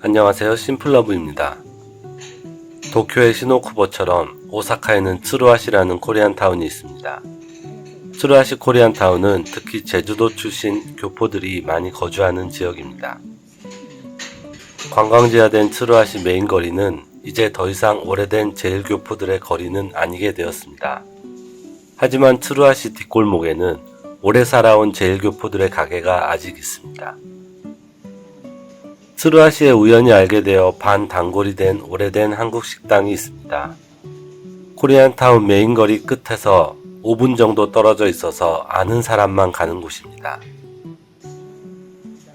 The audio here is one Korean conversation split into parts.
안녕하세요. 심플러브입니다. 도쿄의 시노쿠보처럼 오사카에는 츠루아시라는 코리안 타운이 있습니다. 츠루아시 코리안 타운은 특히 제주도 출신 교포들이 많이 거주하는 지역입니다. 관광지화된 츠루아시 메인 거리는 이제 더 이상 오래된 제일교포들의 거리는 아니게 되었습니다. 하지만 츠루아시 뒷골목에는 오래 살아온 제일교포들의 가게가 아직 있습니다. 츠루아시에 우연히 알게 되어 반 단골이 된 오래된 한국 식당이 있습니다. 코리안타운 메인 거리 끝에서 5분 정도 떨어져 있어서 아는 사람만 가는 곳입니다.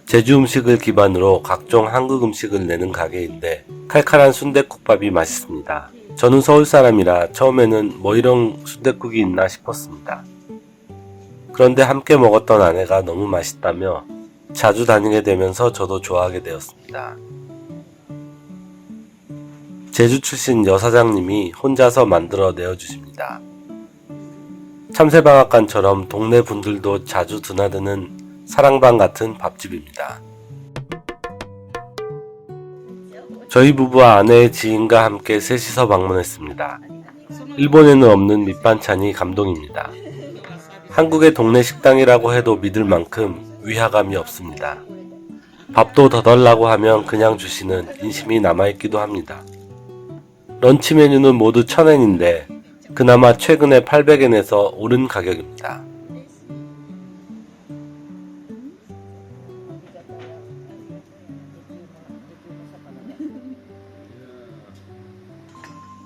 제주 음식을 기반으로 각종 한국 음식을 내는 가게인데 칼칼한 순댓국밥이 맛있습니다. 저는 서울 사람이라 처음에는 뭐 이런 순댓국이 있나 싶었습니다. 그런데 함께 먹었던 아내가 너무 맛있다며 자주 다니게 되면서 저도 좋아하게 되었습니다. 제주 출신 여사장님이 혼자서 만들어 내어주십니다. 참새방앗간처럼 동네 분들도 자주 드나드는 사랑방 같은 밥집입니다. 저희 부부와 아내의 지인과 함께 셋이서 방문했습니다. 일본에는 없는 밑반찬이 감동입니다. 한국의 동네 식당이라고 해도 믿을 만큼 위화감이 없습니다. 밥도 더 달라고 하면 그냥 주시는 인심이 남아있기도 합니다. 런치 메뉴는 모두 1000엔인데 그나마 최근에 800엔에서 오른 가격입니다.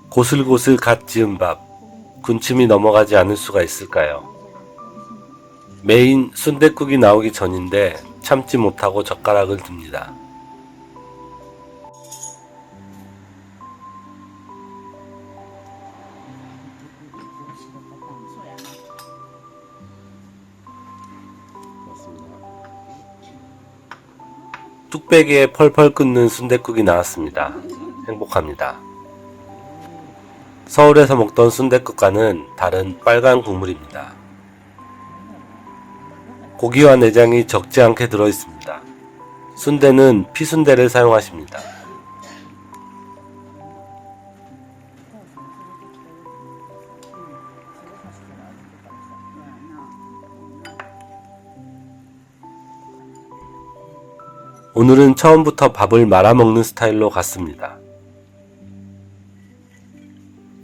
고슬고슬 갓 지은 밥, 군침이 넘어가지 않을 수가 있을까요? 메인 순댓국이 나오기 전인데 참지 못하고 젓가락을 듭니다. 뚝배기에 펄펄 끓는 순댓국이 나왔습니다. 행복합니다. 서울에서 먹던 순댓국과는 다른 빨간 국물입니다. 고기와 내장이 적지 않게 들어 있습니다. 순대는 피순대를 사용하십니다. 오늘은 처음부터 밥을 말아먹는 스타일로 갔습니다.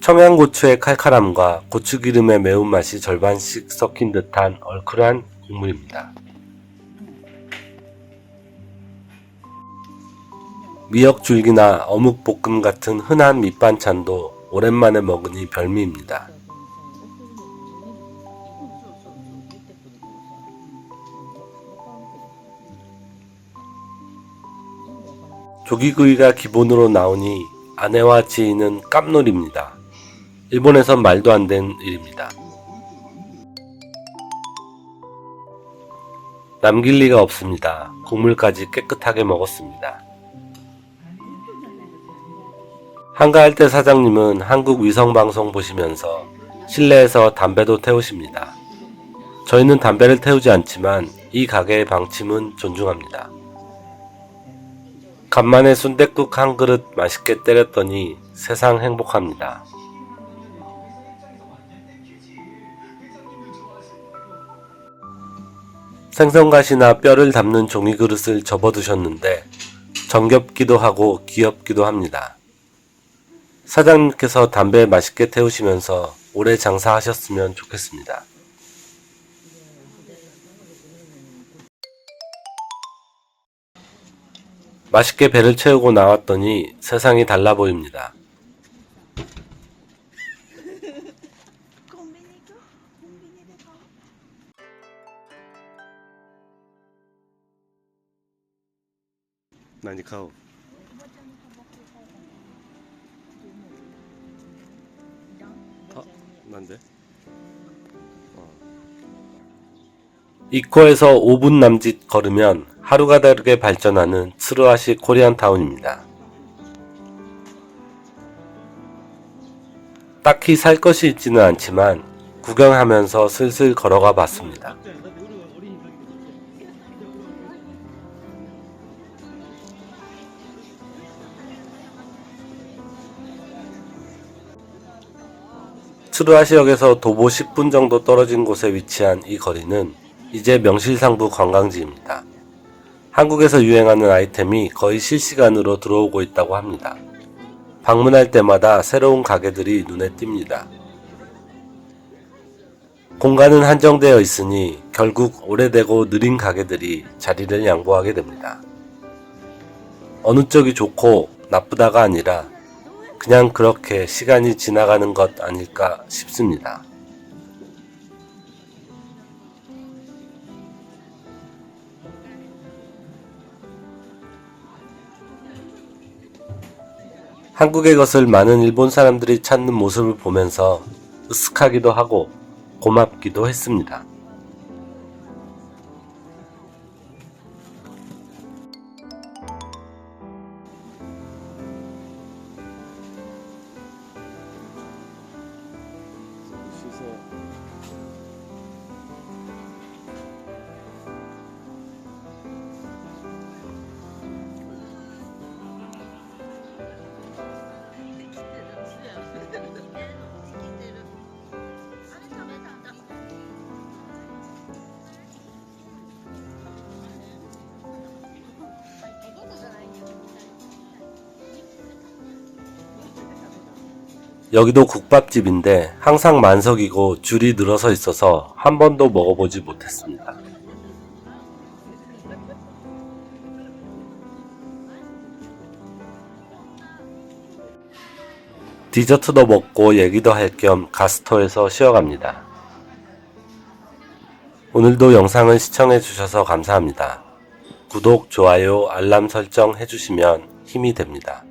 청양고추의 칼칼함과 고추기름의 매운맛이 절반씩 섞인 듯한 얼큰한 국물입니다. 미역줄기나 어묵볶음 같은 흔한 밑반찬도 오랜만에 먹으니 별미입니다. 조기구이가 기본으로 나오니 아내와 지인은 깜놀입니다. 일본에선 말도 안 된 일입니다. 남길 리가 없습니다. 국물까지 깨끗하게 먹었습니다. 한가할 때 사장님은 한국 위성방송 보시면서 실내에서 담배도 태우십니다. 저희는 담배를 태우지 않지만 이 가게의 방침은 존중합니다. 간만에 순댓국 한 그릇 맛있게 때렸더니 세상 행복합니다. 생선가시나 뼈를 담는 종이 그릇을 접어두셨는데 정겹기도 하고 귀엽기도 합니다. 사장님께서 담배 맛있게 태우시면서 오래 장사하셨으면 좋겠습니다. 맛있게 배를 채우고 나왔더니 세상이 달라 보입니다. 何買うあなんで 이코에서 5분 남짓 걸으면 하루가 다르게 발전하는 츠루아시 코리안 타운입니다. 딱히 살 것이 있지는 않지만 구경하면서 슬슬 걸어가 봤습니다. 트루아시역에서 도보 10분 정도 떨어진 곳에 위치한 이 거리는 이제 명실상부 관광지입니다. 한국에서 유행하는 아이템이 거의 실시간으로 들어오고 있다고 합니다. 방문할 때마다 새로운 가게들이 눈에 띕니다. 공간은 한정되어 있으니 결국 오래되고 느린 가게들이 자리를 양보하게 됩니다. 어느 쪽이 좋고 나쁘다가 아니라 그냥 그렇게 시간이 지나가는 것 아닐까 싶습니다. 한국의 것을 많은 일본 사람들이 찾는 모습을 보면서 으쓱하기도 하고 고맙기도 했습니다. 여기도 국밥집인데 항상 만석이고 줄이 늘어서 있어서 한 번도 먹어보지 못했습니다. 디저트도 먹고 얘기도 할 겸 가스터에서 쉬어갑니다. 오늘도 영상을 시청해주셔서 감사합니다. 구독, 좋아요, 알람 설정 해주시면 힘이 됩니다.